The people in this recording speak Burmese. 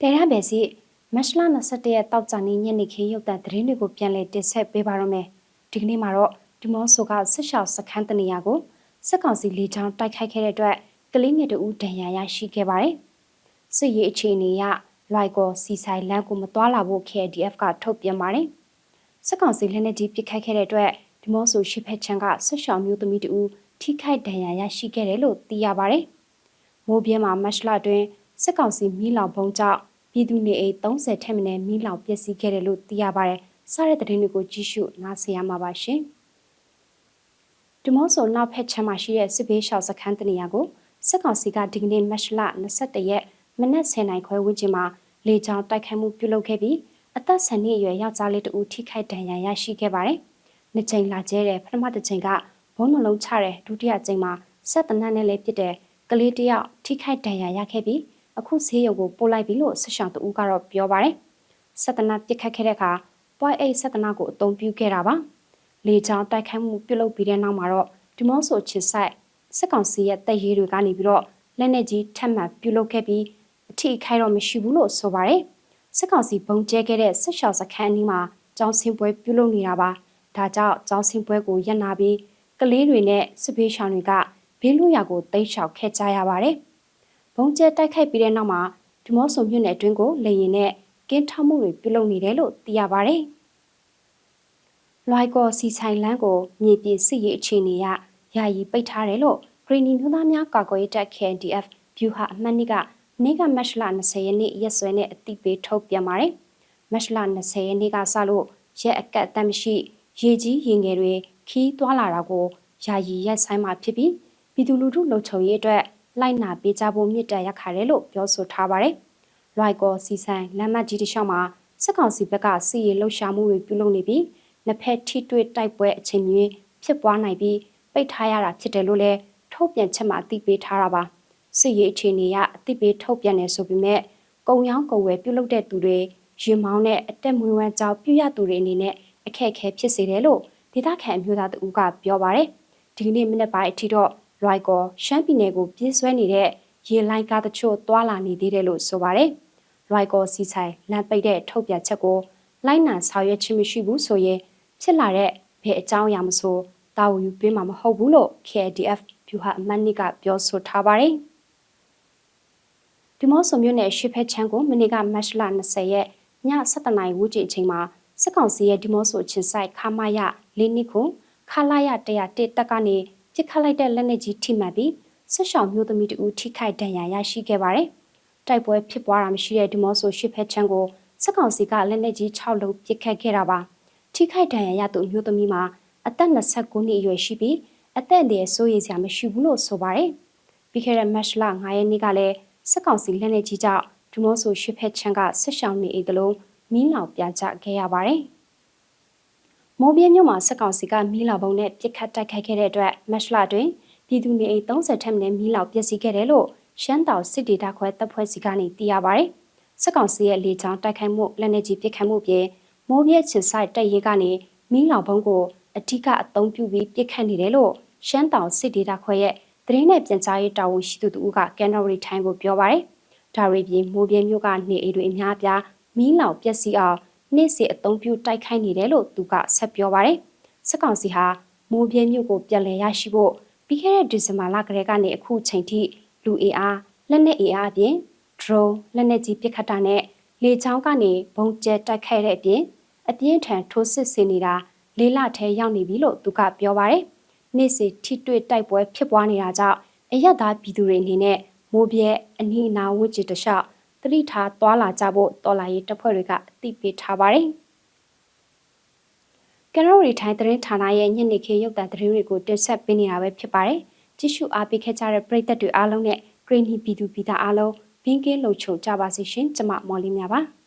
တဲရပဲစီမတ်လ21ရက်တောက်ကြနေ့ညနေခင်းရုပ်သံသတင်းတွေကိုပြန်လည်တင်ဆက်ပေးပါရမယ်ဒီကနေ့မှာတော့ဒီမော့ဆိုကဆက်ရှောက်စခန်းတနေရာကိုစစ်ကောင်စီလေကြောင်းတိုက်ခိုက်ခဲ့တဲ့အတွက်ကလေးငယ်တို့ဒဏ်ရာရရှိခဲ့ပါတယ်စစ်ရေးအခြေအနေအရလိုက်ကောစီဆိုင်လမ်းကိုမသွားလာဖို့ KDF ကထုတ်ပြန်ပါတယ်စစ်ကောင်စီလက်နက်ကြီးပစ်ခတ်ခဲ့တဲ့အတွက်ဒီမော့ဆိုရှိဖက်ချန်ကဆက်ရှောက်မျိုးသမီးတို့ထိခိုက်ဒဏ်ရာရရှိခဲ့တယ်လို့သိရပါတယ်မိုးပြင်းမှာမတ်လတွင် စစ်ကောင်စီမီးလောင်ပုံကြောင့်ပြည်သူနေအိမ်30ထက်မနည်းမီးလောင်ပျက်စီးခဲ့တယ်လို့သိရပါတယ်။စားတဲ့သတင်းတွေကိုကြည့်ရှုနားဆင်ရမှာပါရှင်။ဒီမော့ဆိုနောက်ဖက်ချမ်းမှာရှိတဲ့စစ်ဘေးရှောင်စခန်းတနေရာကိုစစ်ကောင်စီကဒီကနေ့မတ်လ21ရက်မနက်10:00နာရီခွဲဝန်းကျင်မှာလေကြောင်းတိုက်ခိုက်မှုပြုလုပ်ခဲ့ပြီးအသက်10နှစ်အရွယ်ယောက်ျားလေးတဦးထိခိုက်ဒဏ်ရာရရှိခဲ့ပါတယ်။နှစ်ချိန်လာကျဲတဲ့ပထမတစ်ချိန်ကဘုံနှလုံးချတဲ့ဒုတိယချိန်မှာဆက်တနတ်နဲ့လည်းပြစ်တဲ့ကလေးတယောက်ထိခိုက်ဒဏ်ရာရခဲ့ပြီး အခုဆေးရုံကိုပို့လိုက်ပြီလို့ဆက်ရှောင်းတူကတော့ပြောပါတယ်။ဆက်တနာပြစ်ခတ်ခဲ့တဲ့အခါ point 8ဆက်တနာကိုအသုံးပြုခဲ့တာပါ။လေကြောင်းတိုက်ခိုက်မှုပြုလုပ်ပြီးတဲ့နောက်မှာတော့ဒီမော့ဆိုချစ်ဆိုင်စစ်ကောင်စီရဲ့တပ်ရေးတွေကနေပြီးတော့လက်နက်ကြီးထပ်မံပြုလုပ်ခဲ့ပြီးအထိခိုက်တော့မရှိဘူးလို့ဆိုပါတယ်။စစ်ကောင်စီဘုံကျဲခဲ့တဲ့ဆက်ရှောင်းစခန်းအနီးမှာကျောင်းဆင်းပွဲပြုလုပ်နေတာပါ။ဒါကြောင့်ကျောင်းဆင်းပွဲကိုရပ်နာပြီးကလေးတွေနဲ့စစ်ဘေးရှောင်တွေကဘေးလွတ်ရာကိုတိတ်လျှောက်ခဲ့ကြရပါတယ်။ ဘုံကျဲတိုက်ခိုက်ပြီးတဲ့နောက်မှာဒီမော့ဆုံမြို့နယ်အတွင်းကိုလေရင်နဲ့ကင်းထောက်မှုတွေပြုလုပ်နေတယ်လို့သိရပါဗျ။လွိုက်ကောစီဆိုင်လန်းကိုမြေပြင်စစ်ရေးအခြေအနေရယာယီပိတ်ထားတယ်လို့ဂရီနီမျိုးသားများကာကွယ်ရေးတပ် KNDF ဗျူဟာအမှတ်နှစ်ကနေ့ကမတ်လ20ရက်နေ့ရက်စွဲနဲ့အတိပေးထုတ်ပြန်ပါတယ်။မတ်လ20ရက်နေ့ကစလို့ရက်အကတ်အသတ်မရှိရေကြီးရေငယ်တွေခီးသွားလာတာကိုယာယီရက်ဆိုင်မှာဖြစ်ပြီးပြည်သူလူထုလုံခြုံရေးအတွက် လိုက်နာပေးကြဖို့မြစ်တရက်ခါတယ်လို့ပြောဆိုထားပါတယ်။လွိုက်ကောစီဆိုင်လမ်းမကြီးတစ်လျှောက်မှာစစ်ကောင်စီဘက်ကစီရီလှုပ်ရှားမှုတွေပြုလုပ်နေပြီးနှစ်ဖက်ထိတွေ့တိုက်ပွဲအချိန်မျိုးဖြစ်ပွားနိုင်ပြီးပိတ်ထားရတာဖြစ်တယ်လို့လည်းထုတ်ပြန်ချက်မှာအသိပေးထားတာပါ။စစ်ရေးအခြေအနေကအသိပေးထုတ်ပြန်နေဆိုပေမဲ့ကုံရောင်းကုံဝယ်ပြုလုပ်တဲ့သူတွေရင်မောင်းနဲ့အတက်မွေးဝမ်းကြောင်းပြုရသူတွေအနေနဲ့အခက်အခဲဖြစ်စေတယ်လို့ဒေသခံအမျိုးသားတဦးကပြောပါတယ်။ဒီကနေ့မနေ့ပိုင်းအထိတော့ လွိုက်ကောရှမ်းပြည်နယ်ကိုပြေးဆွဲနေတဲ့ရေလိုင်းကားတချို့သွာလာနေသေးတယ်လို့ဆိုပါတယ်။လွိုက်ကောစီဆိုင်လမ်းပိတ်တဲ့ထုတ်ပြန်ချက်ကိုလိုက်နာဆောင်ရွက်ခြင်းမရှိဘူးဆိုရင်ဖြစ်လာတဲ့ဘယ်အကြောင်းအရာမဆိုတာဝန်ယူပေးမှာမဟုတ်ဘူးလို့ KDF ဗျူဟာအမတ်နိကပြောဆိုထားပါတယ်။ဒီမော့ဆိုမြို့နယ်ရှစ်ဖက်ချမ်းကိုမနေ့ကမတ်လ20ရက်ည7:00နာရီဝန်းကျင်အချိန်မှာစစ်ကောင်စီရဲ့ဒီမော့ဆိုချင်းဆိုင်ခမာယလေးနှစ်ခုခလာရ101တက်ကနေ ပစ်ခတ်လိုက်တဲ့လက်နက်ကြီးထိမှန်ပြီးဆက်ရှောင်မျိုးသမီးတူထိခိုက်ဒဏ်ရာရရှိခဲ့ပါတယ်။တိုက်ပွဲဖြစ်ပွားတာမရှိတဲ့ဒီမော့ဆိုရှစ်ဖက်ချမ်းကိုစစ်ကောင်စီကလက်နက်ကြီး6လုံးပစ်ခတ်ခဲ့တာပါ။ထိခိုက်ဒဏ်ရာရသူမျိုးသမီးမှာအသက်29နှစ်အရွယ်ရှိပြီးအသက်အရွယ်စိုးရိမ်စရာမရှိဘူးလို့ဆိုပါတယ်။ပြီးခဲ့တဲ့မတ်လ9ရက်နေ့ကလည်းစစ်ကောင်စီလက်နက်ကြီးကြောင့်ဒီမော့ဆိုရှစ်ဖက်ချမ်းကဆက်ရှောင်နေအိတ်တလုံးမီးလောင်ပြကြခဲ့ရပါတယ်။ မိုးပြင်းမြို့မှာစစ်ကောင်စီကမီးလောင်ပုံနဲ့ပစ်ခတ်တိုက်ခိုက်ခဲ့တဲ့အတွက်မတ်လတွင်ပြည်သူနေအိမ်30ထက်မနည်းမီးလောင်ပျက်စီးခဲ့တယ်လို့ရှမ်းတောင်စစ်ဒေသခွဲတပ်ဖွဲ့စီကနေသိရပါဗျ။စစ်ကောင်စီရဲ့လေကြောင်းတိုက်ခိုက်မှုလက်နက်ကြီးပစ်ခတ်မှုပြင်မိုးပြင်းချစ်ဆိုင်တပ်ရေးကနေမီးလောင်ပုံကိုအထူးကအသုံးပြုပြီးပစ်ခတ်နေတယ်လို့ရှမ်းတောင်စစ်ဒေသခွဲရဲ့သတင်းနဲ့ပြန်ကြားရေးတာဝန်ရှိသူတို့ကကန်တော်ရီထိုင်းကိုပြောပါဗျ။ဒါရီပြင်မိုးပြင်းမြို့ကနေအိမ်တွေအများပြားမီးလောင်ပျက်စီးအောင် နေ့စဉ်အသုံးပြုတိုက်ခိုက်နေတယ်လို့သူကဆက်ပြောပါတယ်။စစ်ကောင်စီဟာမိုးပြင်းမြို့ကိုပြန်လည်ရရှိဖို့ပြီးခဲ့တဲ့ဒီဇင်ဘာလကတည်းကနေအခုချိန်ထိလူအင်အားလက်နက်အင်အားအပြင် drone လက်နက်ကြီးပစ်ခတ်တာနဲ့လေကြောင်းကနေဘုံကျဲတိုက်ခိုက်တဲ့အပြင်အပြင်းထန်ထိုးစစ်ဆင်နေတာလေးလထဲရောက်နေပြီလို့သူကပြောပါတယ်။နေ့စဉ်ထိတွေ့တိုက်ပွဲဖြစ်ပွားနေတာကြောင့်အရက်သားပြည်သူတွေအနေနဲ့မိုးပြဲအနီးအနားဝန်းကျင်တလျှောက် သတိထားသွားလာကြဖို့တော်လာရေးတပ်ဖွဲ့တွေကအသိပေးထားပါတယ်။ကရော်ရီထိုင်းသတင်းဌာနရဲ့ညနေခင်းရုပ်သံသတင်းတွေကိုတင်ဆက်ပေးနေတာပဲဖြစ်ပါတယ်။ကြည့်ရှုအားပေးခဲ့ကြတဲ့ပရိသတ်တွေအားလုံးနဲ့ဂရင်းဟီပြည်သူပြည်သားအားလုံးဘင်းကင်းလုံခြုံကြပါစေရှင်။ကျမမော်လီမြပါ။